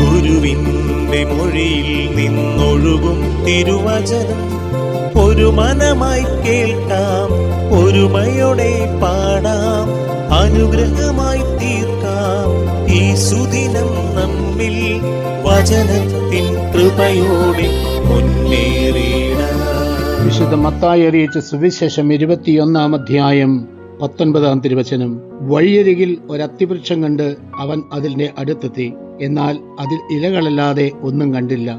ഗുരുവിന്റെ മൊഴിയിൽ നിന്നൊഴുകും തിരുവചനം. ഒരു മനമായി കേൾക്കാം ഒരുമയോടെ പാടാം അനുഗ്രഹമായി തീർക്കാം. ഈ സുദിനം നമ്മിൽ വചനത്തിൻ കൃപയോടെ മുന്നേറിയിടാം വിശുദ്ധ മത്തായി അറിയിച്ച സുവിശേഷം ഇരുപത്തിയൊന്നാം അധ്യായം പത്തൊൻപതാം തിരുവചനം. വഴിയരികിൽ ഒരത്തിവൃക്ഷം കണ്ട് അവൻ അതിന്റെ അടുത്തെത്തി. എന്നാൽ അതിൽ ഇലകളല്ലാതെ ഒന്നും കണ്ടില്ല.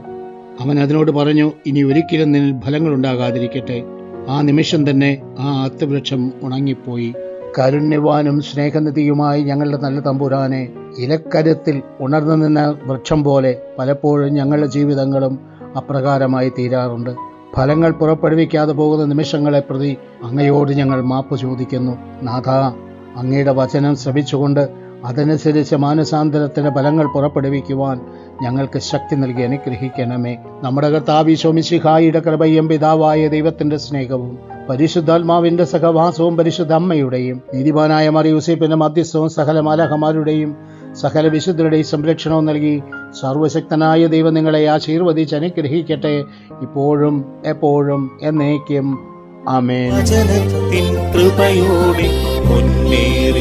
അവൻ അതിനോട് പറഞ്ഞു ഇനി ഒരിക്കലും നിന്നിൽ ഫലങ്ങൾ ഉണ്ടാകാതിരിക്കട്ടെ. ആ നിമിഷം തന്നെ ആ ആത്തവൃക്ഷം ഉണങ്ങിപ്പോയി. കരുണ്യവാനും സ്നേഹനിധിയുമായി ഞങ്ങളുടെ നല്ല തമ്പുരാനെ ഇലക്കരത്തിൽ ഉണർന്നു നിന്ന വൃക്ഷം പോലെ പലപ്പോഴും ഞങ്ങളുടെ ജീവിതങ്ങളും അപ്രകാരമായി തീരാറുണ്ട്. ഫലങ്ങൾ പുറപ്പെടുവിക്കാതെ പോകുന്ന നിമിഷങ്ങളെ പ്രതി അങ്ങയോട് ഞങ്ങൾ മാപ്പ് ചോദിക്കുന്നു. നാഥ അങ്ങയുടെ വചനം ശ്രമിച്ചുകൊണ്ട് അതനുസരിച്ച് മാനസാന്തരത്തിന്റെ ഫലങ്ങൾ പുറപ്പെടുവിക്കുവാൻ ഞങ്ങൾക്ക് ശക്തി നൽകി അനുഗ്രഹിക്കണമേ. നമ്മുടെ കർത്താവി കർത്താവിശോമിശിഹായിയുടെ കൃപയും പിതാവായ ദൈവത്തിന്റെ സ്നേഹവും പരിശുദ്ധാത്മാവിന്റെ സഹവാസവും പരിശുദ്ധ അമ്മയുടെയും നീതിമാനായ മറിയൂസേപ്പിന്റെ മധ്യസ്ഥവും സകല മാലഹമാരുടെയും സകല വിശുദ്ധരുടെയും സംരക്ഷണവും നൽകി സർവശക്തനായ ദൈവം നിങ്ങളെ ആശീർവദിച്ച് അനുഗ്രഹിക്കട്ടെ. ഇപ്പോഴും എപ്പോഴും എന്നേക്കും. ആമേൻ. കൃപയോടെ മുന്നേറി